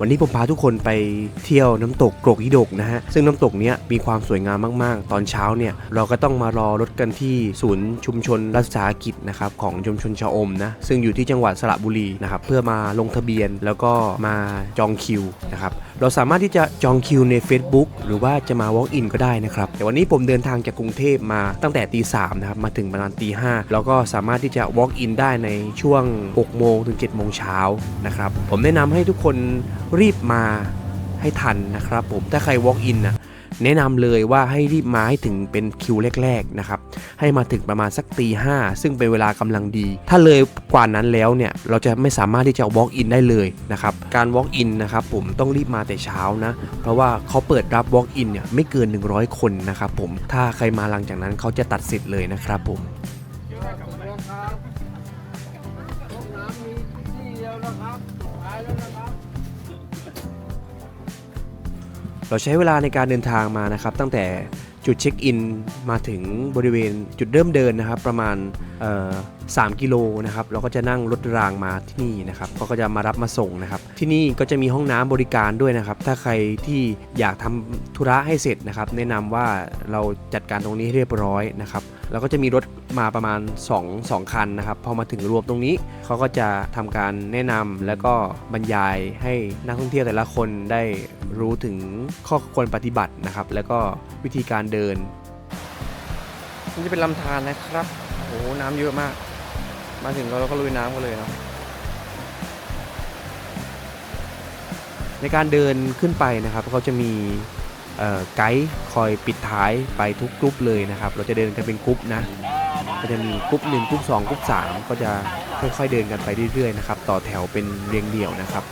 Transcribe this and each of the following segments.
วันนี้ผมพาทุกคนไปเที่ยวน้ำตกโกรกยิดกนะฮะ ซึ่งน้ำตกเนี้ยมีความสวยงามมากๆ ตอนเช้าเนี่ย เราก็ต้องมารอรถกันที่ศูนย์ชุมชนรัฐสาหกิจนะครับของชุมชนชะอมนะ ซึ่งอยู่ที่จังหวัดสระบุรีนะครับ เพื่อมาลงทะเบียนแล้วก็มาจองคิวนะครับเราสามารถที่จะจองคิวใน Facebook หรือว่าจะมา Walk in ก็ได้นะครับ แต่วันนี้ผมเดินทางจากกรุงเทพมาตั้งแต่ตีสามนะครับ มาถึงประมาณตีห้าแล้วก็สามารถที่จะ Walk in ได้ในช่วง 6 โมงถึง 7 โมงเช้านะครับ ผมแนะนำให้ทุกคนรีบมาให้ทันนะครับผมถ้าใคร Walk in น่ะ แนะนำเลยว่าให้รีบมาให้ถึงเป็นคิวแรกๆนะครับให้มาถึงประมาณสักตีห้าซึ่งเป็นเวลากำลังดี ถ้าเลยกว่านั้นแล้วเนี่ยเราจะไม่สามารถที่จะ walk in ได้เลยนะครับการ walk in นะครับผมต้องรีบมาแต่เช้านะเพราะว่าเขาเปิดรับ walk in เนี่ยไม่เกิน 100 คนนะครับผมถ้าใครมาหลังจากนั้นเขาจะตัดสิทธิ์เลยนะครับผม เราใช้เวลาในการเดินทางมานะครับ ตั้งแต่จุดเช็คอินมาถึงบริเวณจุดเริ่มเดินนะครับ ประมาณ 3 กิโลนะครับเราก็จะนั่งรถรางมาที่นี่นะครับเขาก็จะมารับมาส่งนะครับ ที่นี่ก็จะมีห้องน้ำบริการด้วยนะครับ ถ้าใครที่อยากทำธุระให้เสร็จนะครับ แนะนำว่าเราจัดการตรงนี้ให้เรียบร้อยนะครับแล้วก็จะมีรถมาประมาณ 2 2 คันนะครับ พอมาถึงรวมตรงนี้เขาก็จะทำการแนะนำแล้วก็บรรยายให้นักท่องเที่ยวแต่ละคนได้รู้ถึงข้อควรปฏิบัตินะครับ แล้วก็วิธีการเดินนี่จะเป็นลำธารนะครับโอ้โหน้ำเยอะมาก มาถึงเราก็ลุยน้ำกันเลยเนาะในการเดินขึ้นไปนะครับเขาจะมีไกด์คอยปิดท้ายไปทุกกลุ่มเลยนะครับ เราจะเดินกันเป็นกลุ่มนะก็จะมีกลุ่มหนึ่งกลุ่มสองกลุ่มสามก็จะค่อยๆเดินกันไปเรื่อยๆนะครับ ต่อแถวเป็นเรียงเดี่ยวนะครับ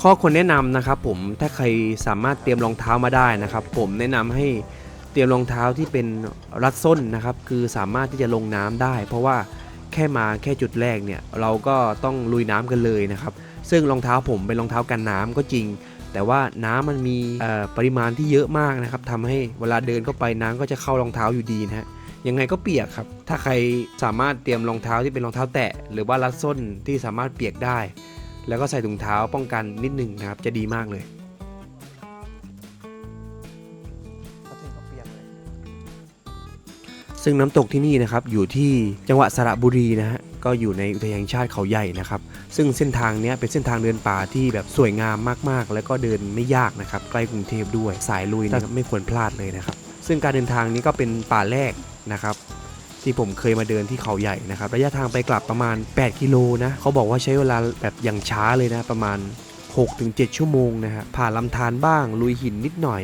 ข้อควรแนะนำนะครับ ผมถ้าใครสามารถเตรียมรองเท้ามาได้นะครับ ผมแนะนำให้ เตรียมรองเท้าที่เป็นรัดส้นนะครับคือสามารถที่จะลงน้ำได้ เพราะว่าแค่มาแค่จุดแรกเนี่ยเราก็ต้องลุยน้ำกันเลยนะครับซึ่งรองเท้าผมเป็นรองเท้ากันน้ำก็จริง แต่ว่าน้ำมันมีปริมาณที่เยอะมากนะครับทำให้เวลาเดินเข้าไปน้ำก็จะเข้ารองเท้าอยู่ดีนะฮะยังไงก็เปียกครับ ถ้าใครสามารถเตรียมรองเท้าที่เป็นรองเท้าแตะ หรือว่ารัดส้นที่สามารถเปียกได้ แล้วก็ใส่ถุงเท้าป้องกันนิดหนึ่งนะครับ จะดีมากเลย ซึ่งน้ำตกที่นี่นะครับอยู่ที่จังหวัดสระบุรีนะฮะก็อยู่ในอุทยานชาติเขาใหญ่นะครับ ซึ่งเส้นทางนี้เป็นเส้นทางเดินป่าที่แบบสวยงามมากๆ แล้วก็เดินไม่ยากนะครับใกล้กรุงเทพด้วยสายลุยนะครับไม่ควรพลาดเลยนะครับ ซึ่งการเดินทางนี้ก็เป็นป่าแรกนะครับที่ผมเคยมาเดินที่เขาใหญ่นะครับระยะทางไปกลับประมาณ 8 กิโลนะเขาบอกว่าใช้เวลาแบบอย่างช้าเลยนะประมาณ 6-7 ชั่วโมงนะฮะผ่านลำธารบ้างลุยหินนิดหน่อย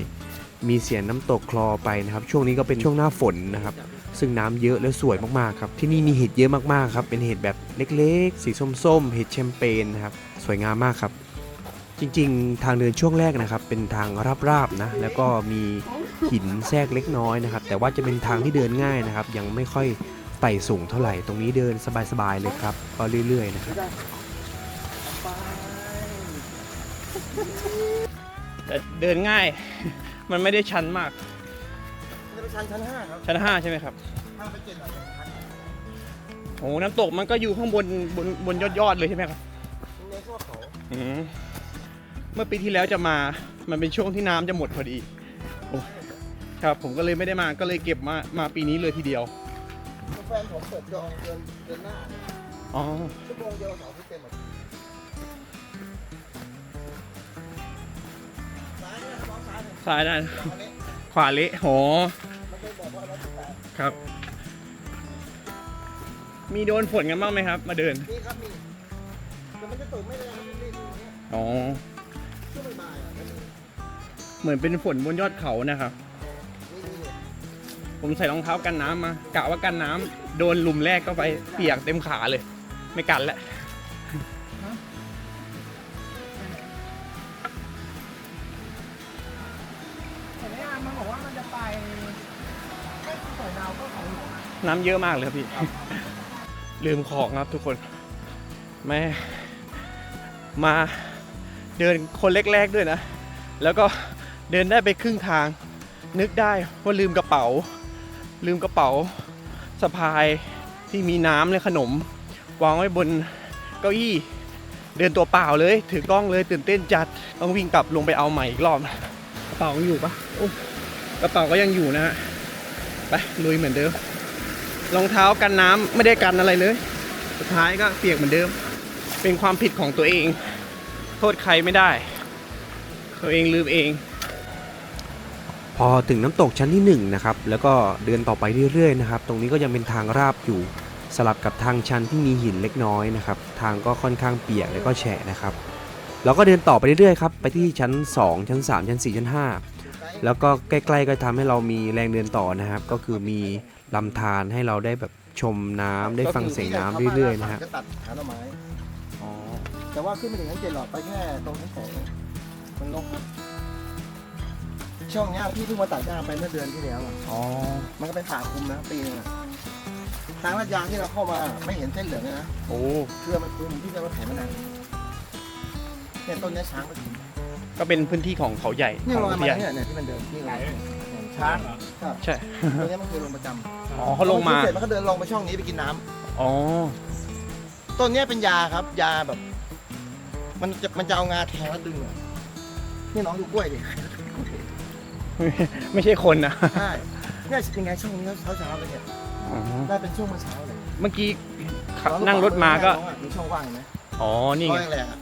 มีเสียงน้ำตกคลอไปนะครับ ช่วงนี้ก็เป็นช่วงหน้าฝนนะครับ ซึ่งน้ำเยอะและสวยมากๆครับที่นี่มีเห็ดเยอะมากๆครับเป็นเห็ดแบบเล็กๆ สีส้มๆ เห็ดแชมเปญนะครับสวยงามมากครับ จริงๆ ทางเดินช่วงแรกนะครับ เป็นทางราบๆนะแล้วก็มีหินแทรกเล็กน้อยนะครับ แต่ว่าจะเป็นทางที่เดินง่ายนะครับ ยังไม่ค่อยไต่สูงเท่าไหร่ตรงนี้เดินสบายๆเลยครับ ก็เรื่อยๆนะครับแต่เดินง่าย มันไม่ได้ชันมาก จะไปชั้นชั้นห้าครับชั้นห้าใช่ไหมครับห้าไปเจ็ดหน่อยชั้นโอ้น้ำตกมันก็อยู่ข้างบนบนบนยอดยอดๆเลยใช่ไหมครับในข้อเขาอืมเมื่อปีที่แล้วจะมามันเป็นช่วงที่น้ำจะหมดพอดีโอ้ครับ ผมก็เลยไม่ได้มาก็เลยเก็บมามาปีนี้เลยทีเดียวแฟนผมเปิดจองเดือนเดือนหน้าอ๋อชั่วโมงเดียวเสาร์ที่เต็มหมดซ้ายนะมองซ้ายหน่อยซ้ายได้ เอาเนี้ยขวาเละโหมันเคยบอกว่าเราจะแตะครับ มีโดนฝนกันบ้างไหมครับ มาเดิน นี่ครับมีแต่มันจะตกไม่แรงมันจะรีบๆอย่างเงี้ยอ๋อ ช่วงบ่ายๆอะมันมีเหมือนเป็นฝนบนยอดเขานะครับมีมีเนี่ยผมใส่รองเท้ากันน้ำมากะว่ากันน้ำโดนหลุมแรกก็ไปเปียกเต็มขาเลย ไม่กันแล้ว น้ำเยอะมากเลยครับพี่ ลืมของครับทุกคนแม่มาเดินคนแรกๆด้วยนะ แล้วก็เดินได้ไปครึ่งทาง นึกได้ว่าลืมกระเป๋า ลืมกระเป๋าสะพายที่มีน้ำและขนม วางไว้บนเก้าอี้ เดินตัวเปล่าเลย ถือกล้องเลยตื่นเต้นจัดต้องวิ่งกลับลงไปเอาใหม่อีกรอบกระเป๋ายังอยู่ปะโอ้กระเป๋าก็ยังอยู่นะฮะไปลุยเหมือนเดิม รองเท้ากันน้ำไม่ได้กันอะไรเลย สุดท้ายก็เปียกเหมือนเดิม เป็นความผิดของตัวเอง โทษใครไม่ได้ ตัวเองลืมเอง พอถึงน้ำตกชั้นที่1นะครับแล้วก็เดินต่อไปเรื่อยๆนะครับ ตรงนี้ก็ยังเป็นทางราบอยู่สลับกับทางชันที่มีหินเล็กน้อยนะครับ ทางก็ค่อนข้างเปียกแล้วก็แฉะนะครับ เราก็เดินต่อไปเรื่อยๆครับ ไปที่ชั้น 2 ชั้น 3 ชั้น 4 ชั้น 5 แล้วก็ใกล้ๆก็ทำให้เรามีแรงเดินต่อนะครับ ก็คือมี ลำธารให้เราได้แบบชมน้ำได้ฟังเสียงน้ำเรื่อยๆนะฮะก็ตัดหาหน่อไม้แต่ว่าขึ้นไปถึงนั้นเจ็ดหลอดไปแค่ตรงนี้แสงมันลกครับช่องเนี้ยพี่เพิ่งมาตัดหญ้าไปเมื่อเดือนที่แล้วอะอ๋อมันก็เป็นป่าคุมนะปีนึงอะทางลาดยางที่เราเข้ามาอะไม่เห็นเส้นเหลืองเลยนะโอ้เครือมันคุมที่จะมาไถมานานเนี่ยต้นเนี้ยช้างมากินก็เป็นพื้นที่ของเขาใหญ่นี่ของลอยอุทมายานเนี่ยเนี่ยที่มันเดินนี่ลอยเนี่ยช้างเหรอ ใช่ตัวเนี้ยมันคือลงประจำ อ๋อเขาลงมา เสร็จมันก็เดินลงไปช่องนี้ไปกินน้ำอ๋อ ต้นเนี้ยเป็นยาครับ ยาแบบ มันจะมันจะเอางาแทงแล้วดึงอะนี่น้องดูกล้วยดิ ไม่ใช่คนนะใช่เนี่ยยังไงช่วงนี้เช้าเช้าๆเลยเนี่ยอ๋อได้เป็นช่วงเมื่อเช้าเลยเมื่อกี้ขับนั่งรถมาก็น้องอะมีช่องว่างเห็นไหมอ๋อ นี่ร้อไงยแรงๆอะ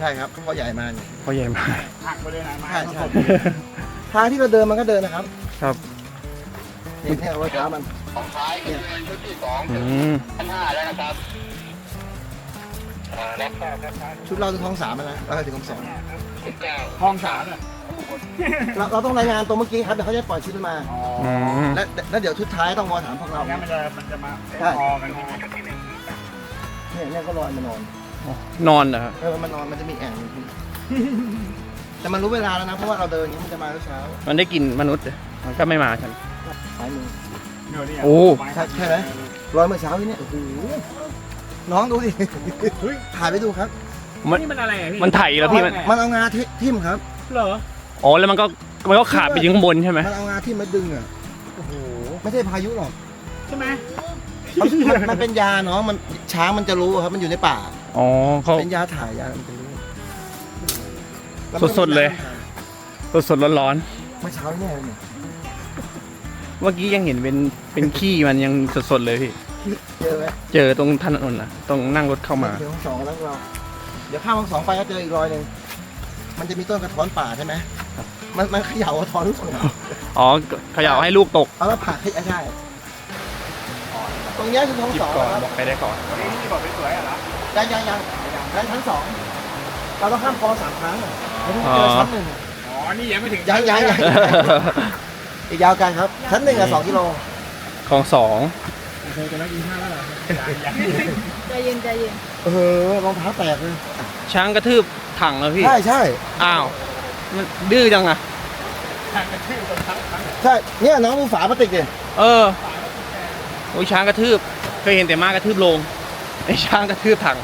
ใช่ครับเขาใหญ่มาเนี่ยเขาใหญ่มากใช่ใช่ ทางที่เราเดินมันก็เดินนะครับครับ เนี่ยเนี่ยรอยเท้ามันอืมชุดเราถึงท้องสามแล้วนะแล้วก็ถึงท้องสองห้องสามอะเราเราต้องรายงานตัวเมื่อกี้ครับเดี๋ยวเขาจะปล่อยชุดมาอืมและและเดี๋ยวชุดท้ายต้องมาถามพวกเรางั้นมันจะมันจะมาใช่พอกันใช่ไหมเนี่ยเนี่ยก็ลอยมานอนนอนเหรอครับเออมันนอนมันจะมีแอ่งอยู่ที่แต่มันรู้เวลาแล้วนะเพราะว่าเราเดินอย่างนี้มันจะมาเช้า มันได้กลินมนุษย์มันก็ไม่มาฉันๆสา ยมือเดี๋ยวนี่โอ้ใช่ใช่ไหม ลอยเมื่อเช้านี้เนี่ยโอ้โหน้องดูดิถ่ายไปดูครับนี่มันอะไรอะพี่มันไถแล้วพี่มันมันเอางาทิทิ่มครับ เหรออ๋อแล้วมันก็มันก็ขาดไปยิงข้างบนใช่ไหมมันเอางาทิ่มมาดึงอะโอ้โหไม่ใช่พายุหรอกใช่ไหมมันมันมันเป็นยาเนาะมันช้างมันจะรู้ครับ มันอยู่ในป่า อ๋อเขาเป็นยาถ่ายยามันจะรู้สดๆเลยสดๆร้อนเมื่อเช้าเนี่ยเนี่ยๆ เมื่อกี้ยังเห็นเป็นเป็นขี้มันยังสดๆเลยพี่ เจอไหมเจอตรงถนนนะตรงนั่งรถเข้ามา เดี๋ยวสองแล้วเรา เดี๋ยวข้ามทั้งสองไปก็เจออีกรอยหนึ่ง มันจะมีต้นกระท้อนป่าใช่ไหมมันมันเขย่ากระท้อนทุกคนอ๋อเขย่าให้ลูกตก เอาแล้วผ่าให้ได้ ตรงเนี้ยคือท้องหยิสบองก่อนนะครับบอกไปได้ก่อนวันนี้ที่บอกไปสวยอะเหรอยังยังยังยังชั้นสอง เราต้องข้ามคลองสามครั้งเราต้องเจอชั้นหนึ่งอ๋อ นี่ยังไม่ถึงยังยังยัง อีกยาวไกลครับ ชั้นหนึ่งอะสองกิโลของสองเคยจะไม่กินข้าวแล้วเหรอยังใจเย็นใจเย็นเออรองเท้าแตกเลยช้างกระทืบถังแล้วพี่ ใช่ใช่อ้าวมันดื้อจังอะยังกระชื่อคนทั้งทั้งใช่เนี่ยน้องดูฝาพลาสติกดิเออโอ้ยช้างกระทืบ เคยเห็นแต่ม้ากระทืบโลงไอ้ช้างกระทืบถัง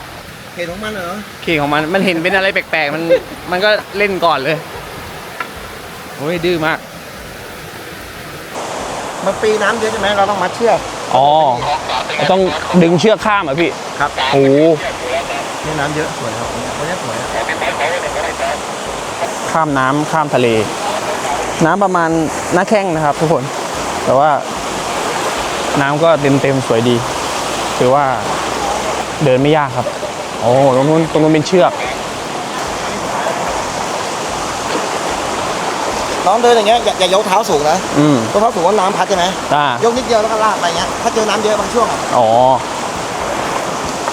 เห็นของมันเหรอเข่งของมันมันเห็นเป็นอะไรแปลกๆ มันมันก็เล่นก่อนเลยโอ้ยดื้อมาก มันปีน้ำเยอะใช่ไหมเราต้องมัดเชือกอ๋อ ต้องดึงเชือกข้ามเหรอพี่ ครับโอ้โหนี่น้ำเยอะสวยครับวันนี้สวยอะข้ามน้ำข้ามทะเล น้ำประมาณหน้าแข้งนะครับ ทุกคน แต่ว่า น้ำก็เต็มเต็มๆสวยดี ถือว่าเดินไม่ยากครับ โอ้ตรงนู้นตรงนู้นเป็นเชือก น้องเดินอย่างเงี้ยอย่าอย่ายกเท้าสูงนะอืมยกเท้าสูงว่าน้ำพัดใช่ไหมจ้ายกนิดเดียวแล้วก็ลากไปเงี้ยถ้าเจอน้ำเยอะบางช่วงอะอ๋อ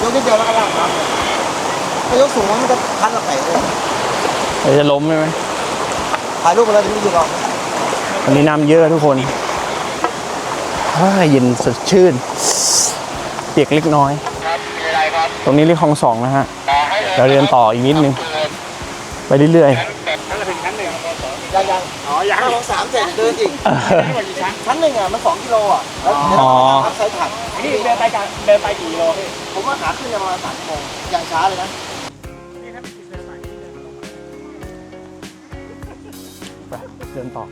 ยกนิดเดียวแล้วก็ลากครับถ้ายกสูงมันจะพัดเราไปเลยเดี๋ยวจะล้มใช่ไหมถ่ายรูปไปเลยที่อยู่รอวันนี้น้ำเยอะทุกคนอ้ายเย็นสดชื่น เปียกเล็กน้อยตรงนี้เรียกคลองสองนะฮะเราเดินต่ออีกนิดนึง ไปเรื่อยชั้นละถึงชั้นหนึ่งยังยังอ๋อ ยังถ้าของสามเสร็จเดินอีกๆไม่ว่ากี่ชั้นชั้นหนึ่งอะมันสองกิโลอะแล้วเดี๋ยวอ๋อเราใช้ถังนี่เดินไปกันเดินไปกี่กิโลพี่ผมว่าขาขึ้นจะประมาณสามชั่วโมงอย่างช้าเลยนะนี่ถ้าไม่กินเดินไปนี่เดินมาลงมาไปเดินต่อน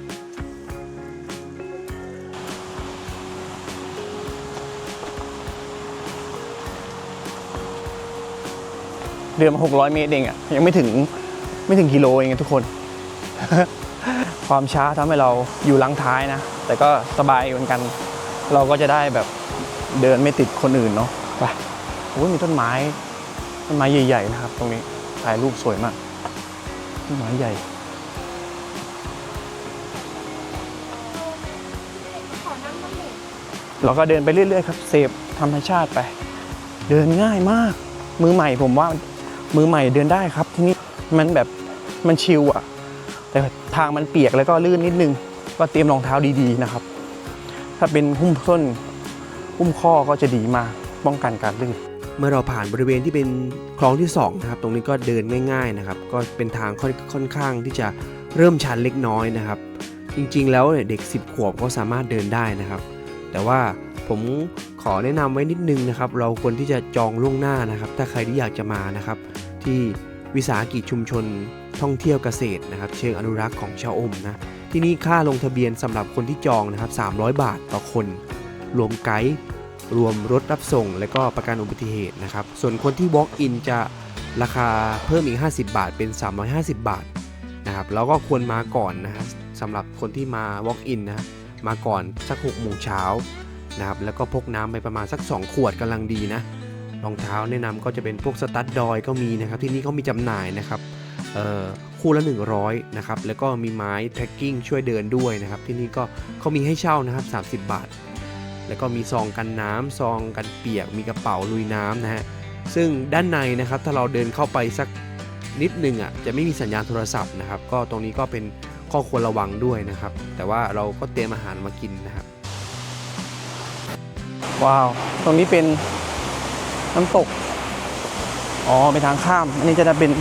เดินมา600 เมตรเองอะยังไม่ถึงไม่ถึงกิโลเองอะทุกคน ความช้าทำให้เราอยู่หลังท้ายนะ แต่ก็สบายเหมือนกัน เราก็จะได้แบบเดินไม่ติดคนอื่นเนาะไปโอ้ยมีต้นไม้ต้นไม้ใหญ่ๆนะครับ ตรงนี้ถ่ายรูปสวยมากต้นไม้ใหญ่เราก็เดินไปเรื่อยๆครับเสพธรรมชาติไป เดินง่ายมาก มือใหม่ผมว่ามือใหม่เดินได้ครับที่นี่มันแบบมันชิลอะ แต่ทางมันเปียกแล้วก็ลื่นนิดนึง ก็เตรียมรองเท้าดีๆนะครับ ถ้าเป็นหุ้มส้นหุ้มข้อก็จะดีมากป้องกันการลื่นเมื่อเราผ่านบริเวณที่เป็นคลองที่2นะครับตรงนี้ก็เดินง่ายๆนะครับ ก็เป็นทางค่อนข้างที่จะเริ่มชันเล็กน้อยนะครับ จริงๆแล้วเด็ก 10 ขวบก็สามารถเดินได้นะครับ แต่ว่าผมขอแนะนำไว้นิดนึงนะครับ เราควรที่จะจองล่วงหน้านะครับ ถ้าใครที่อยากจะมานะครับ ที่วิสาหกิจชุมชน ท่องเที่ยวเกษตรนะครับ เชิงอนุรักษ์ของชะอมนะที่นี่ค่าลงทะเบียนสำหรับคนที่จองนะครับ 300 บาทต่อคน รวมไกด์รวมรถรับส่ง และก็ประกันอุบัติเหตุนะครับ ส่วนคนที่ walk in จะราคาเพิ่มอีก 50 บาท เป็น 350 บาทนะครับแล้วก็ควรมาก่อนนะฮะสำหรับคนที่มา walk in นะฮะมาก่อนสัก6โมงเช้านะครับแล้วก็พกน้ำไปประมาณสัก 2 ขวดกำลังดีนะรองเท้าแนะนำก็จะเป็นพวกสตั๊ดดอยก็มีนะครับ ที่นี่เขามีจำหน่ายนะครับ คู่ละ 100นะครับแล้วก็มีไม้ trekking ช่วยเดินด้วยนะครับ ที่นี่ก็เขามีให้เช่านะครับ30 บาท แล้วก็มีซองกันน้ำซองกันเปียกมีกระเป๋าลุยน้ำนะฮะซึ่งด้านในนะครับถ้าเราเดินเข้าไปสักนิดหนึงอะจะไม่มีสัญญาณโทรศัพท์นะครับ ก็ตรงนี้ก็เป็นข้อควรระวังด้วยนะครับ แต่ว่าเราก็เตรียมอาหารมากินนะครับ ว้าว ตรงนี้เป็นน้ำตก อ๋อเป็นทางข้าม อันนี้จะเป็น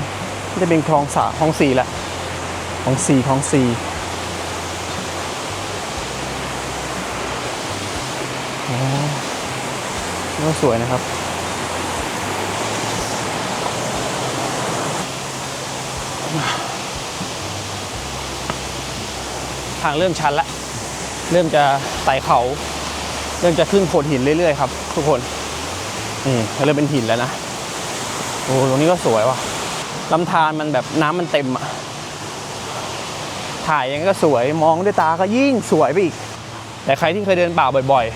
จะเป็นคลองสาคลองสี่แหละคลองสี่คลองสี่อ๋อก็สวยนะครับทางเริ่มชันละ เริ่มจะไต่เขา เริ่มจะขึ้นโขดหินเรื่อยๆครับ ทุกคนนี่เริ่มเป็นหินแล้วนะ โอ้ตรงนี้ก็สวยว่ะ ลำธารมันแบบน้ำมันเต็มอะถ่ายยังก็สวยมองด้วยตาก็ยิ่งสวยไปอีก แต่ใครที่เคยเดินป่าบ่อย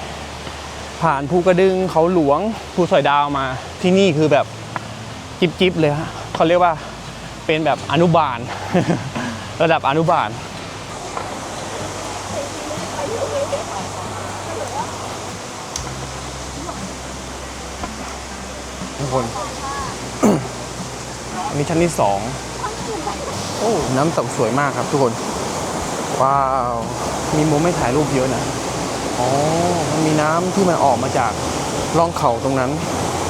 ๆ ผ่านภูกระดึงเขาหลวงภูสอยดาวมาที่นี่คือแบบจิบจิบๆเลยฮะเขาเรียกว่าเป็นแบบอนุบาล ระดับอนุบาล ทุกคน อันนี้ชั้นที่สองโอ้น้ำตกสวยมากครับทุกคน ว้าว มีมุมให้ถ่ายรูปเยอะนะอ๋อมันมีน้ำที่มันออกมาจากร่องเขาตรงนั้น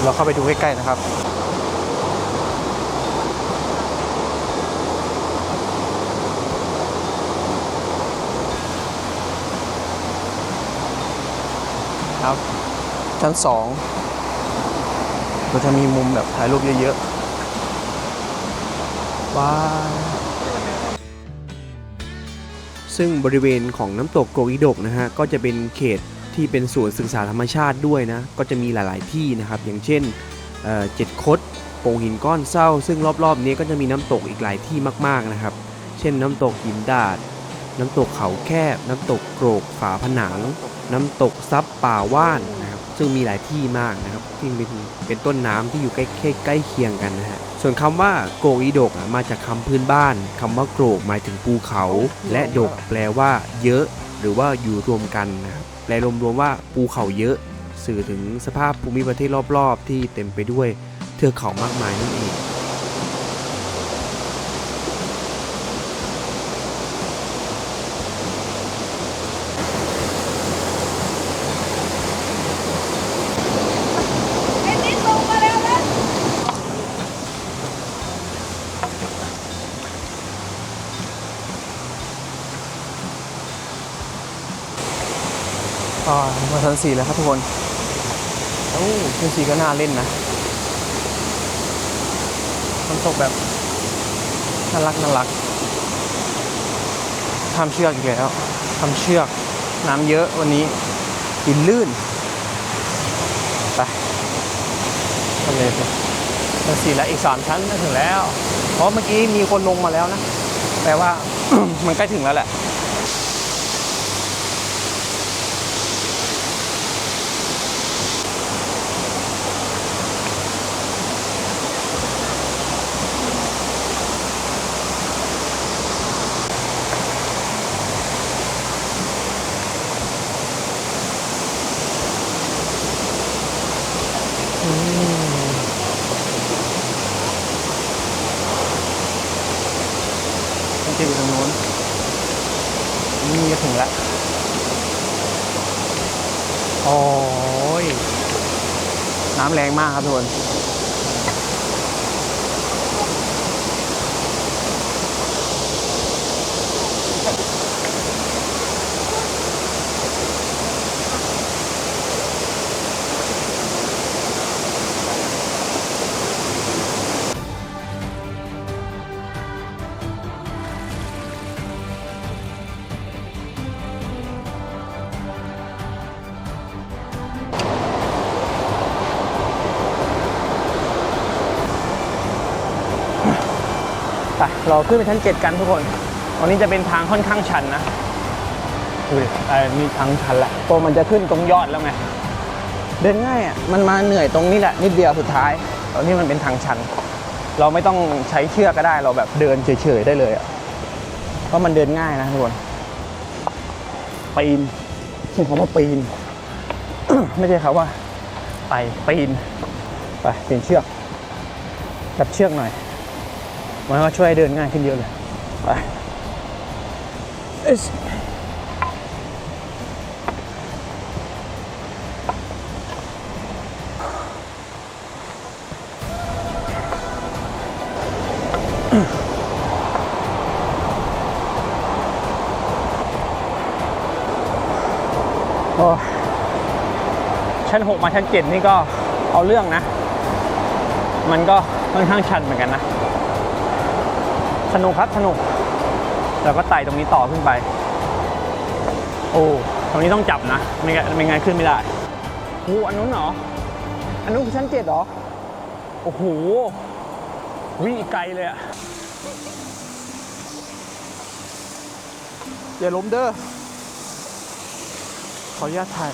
เราเข้าไปดูใกล้ๆนะครับครับชั้นสองก็จะมีมุมแบบถ่ายรูปเยอะๆ ว้าวซึ่งบริเวณของน้ำตกโกอิดกนะฮะก็จะเป็นเขตที่เป็นสวนศึกษาธรรมชาติด้วยนะ ก็จะมีหลาย ๆ ที่นะครับ อย่างเช่นเเจ็ดคดโป่งหินก้อนเศร้า ซึ่งรอบ ๆ นี้ก็จะมีน้ำตกอีกหลายที่มาก ๆ นะครับ เช่นน้ำตกหินดาด น้ำตกเขาแคบ น้ำตกโกรกฝาผนัง น้ำตกซับป่าว่านนะครับ ซึ่งมีหลายที่มากนะครับที่เป็นเป็นต้นน้ำที่อยู่ใกล้ใกล้เคียงกันนะฮะ ส่วนคำว่าโกกอีดกมาจากคำพื้นบ้านคำว่าโกรกหมายถึงภูเขา และดกแปลว่า เยอะ หรือว่าอยู่รวมกันนะครับแปลรวมๆว่าภูเขาเยอะ สื่อถึงสภาพภูมิประเทศรอบๆ ที่เต็มไปด้วยเทือกเขามากมายนั่นเอง ชั้นสี่แล้วครับทุกคนโอ้ชั้นสี่ก็น่าเล่นนะมันตกแบบน่ารักน่ารักทำเชือกอีกแล้วทำเชือกน้ำเยอะวันนี้หินลื่นไปทะเลไปชั้นสี่แล้วอีกสามชั้นก็ถึงแล้ว เพราะเมื่อกี้มีคนลงมาแล้วนะ แปลว่ามันใกล้ถึงแล้วแหละ มันจะอยู่ตรงนู้นนี่จะถึงแล้วโอ้ย น้ำแรงมากครับทุกคน เราขึ้นไปชั้นเจ็ดกันทุกคนวันนี้จะเป็นทางค่อนข้างชันนะดูดิเออมีทางชันละตัวมันจะขึ้นตรงยอดแล้วไง เดินง่ายอะ มันมาเหนื่อยตรงนี้แหละนิดเดียวสุดท้าย ตอนนี้มันเป็นทางชัน เราไม่ต้องใช้เชือกก็ได้ เราแบบเดินเฉยๆได้เลยอะ เพราะมันเดินง่ายนะทุกคน ปีนใช้คำว่าปีน ไม่ใช่คำว่า ไปปีน ไปเปลี่ยนเชือก จับเชือกหน่อย มันก็ช่วยเดินง่ายขึ้นเยอะเลยไปเอิ๊สโอ้ชั้นหกมาชั้นเจ็ดนี่ก็เอาเรื่องนะ มันก็ค่อนข้างชันเหมือนกันนะ สนุกครับสนุกแล้วก็ไต่ตรงนี้ต่อขึ้นไป โอ้ตรงนี้ต้องจับนะ ไม่งั้นไม่งั้นขึ้นไม่ได้โอ้อันนู้นเหรอ อันนู้นคือชั้นเจ็ดเหรอ โอ้โหวิ่งไกลเลยอะอย่าล้มเด้อขออนุญาตถ่าย